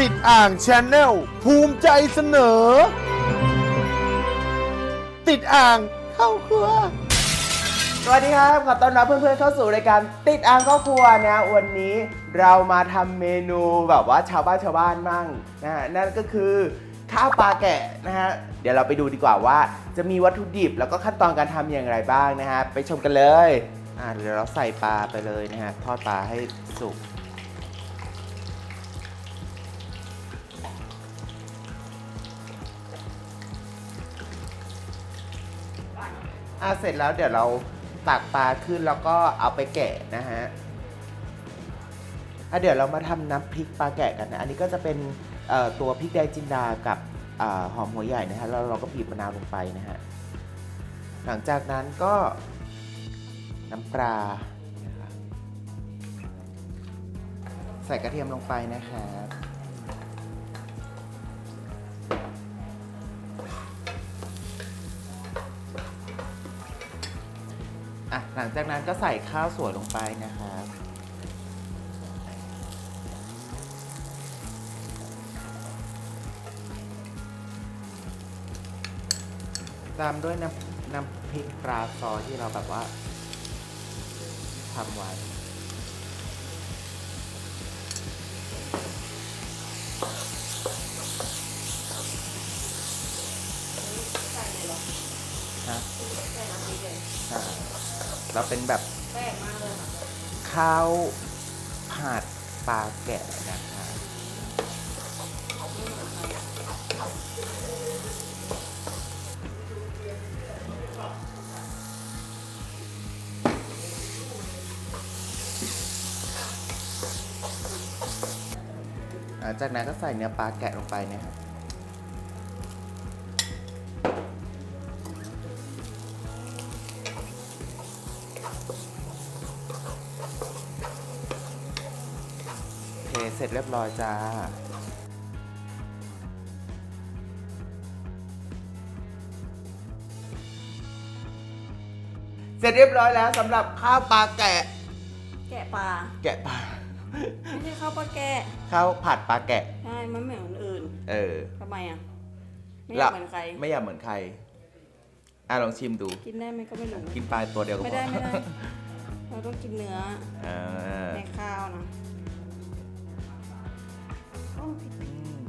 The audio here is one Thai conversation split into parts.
ติดอ่างชนแนลภูมิใจเสนอ ติดอ่างเข้าครัว สวัสดีครับ ขอต้อนรับเพื่อนๆเข้าสู่รายการติดอ่างครอบครัวนะ วันนี้เรามาทำเมนูแบบว่าชาวบ้านชาวบ้านมั่งนะฮะนั่นก็คือข้าวปลาแกะนะฮะ เดี๋ยวเราไปดูดีกว่าว่า จะมีวัตถุดิบแล้วก็ขั้นตอนการทำอย่างไรบ้างนะฮะ ไปชมกันเลย อ่าเดี๋ยวเราใส่ปลาไปเลยนะฮะ ทอดปลาให้สุก อะเสร็จแล้วเดี๋ยวเราตักปลาขึ้นแล้วก็เอาไปแกะนะฮะอะเดี๋ยวเรามาทำน้ำพริกปลาแกะกันนะ อันนี้ก็จะเป็นตัวพริกแดงจินดากับอหอมหัวใหญ่นะฮะแล้วเราก็บีบมะนาวลงไปนะฮะ หลังจากนั้นก็น้ำปลาใส่กระเทียมลงไปนะครับ อะหลังจากนั้นก็ใส่ข้าวสวยลงไปนะครับตามด้วยน้ำน้ำพริกปลาซอที่เราแบบว่าทำไว้ฮะใช่เราเป็นแบบข้าวผัดปลาแกะนะคะหลังจากนั้นก็ใส่เนื้อปลาแกะลงไปนะครับ เทเสร็จเรียบร้อยจ้าเสร็จเรียบร้อยแล้วสำหรับข้าวปลาแกะ แกะปลา แกะปลาไม่ใช่ข้าวปลาแกะข้าวผัดปลาแกะ ใช่มันไม่เหมือนคนอื่นเออทำไมอะไม่อยากเหมือนใคร ไม่อยากเหมือนใคร อะลองชิมดู กินได้ไหมก็ไม่รู้กินปลาตัวเดียวก็พอไม่ได้ไม่ได้ เราต้องกินเนื้อเออในข้าวนะโอ้ผิดอืม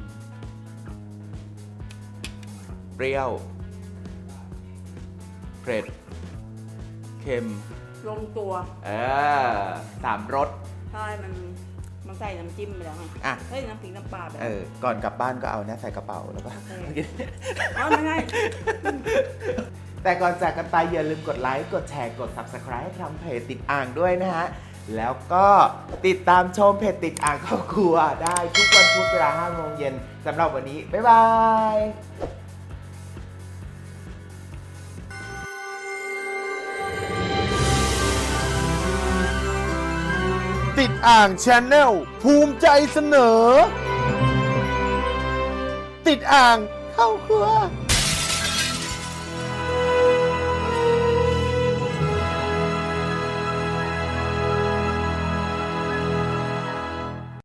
เปรี้ยว เผ็ด เค็ม ลงตัวเออสามรส ใช่มันมันใส่น้ำจิ้มไปแล้วไงอะ เฮ้ยน้ำพริกน้ำปลาไปเอแล้วอก่อนกลับบ้านก็เอาเนี่ยใส่กระเป๋าแล้วก็โอเคอ๋อไม่ใช่แต่ก่อนจากกันไปอย่าลืมกดไลค์ กดแชร์ กด Subscribe ให้ทำเพจติดอ่างด้วยนะฮะ แล้วก็ติดตามชมเพจติดอ่างครอบครัวได้ทุกวันพุธเวลา5โมงเย็นสำหรับวันนี้ บ๊ายบายติดอ่างชนแนลภูมิใจเสนอ ติดอ่างเข้าครัว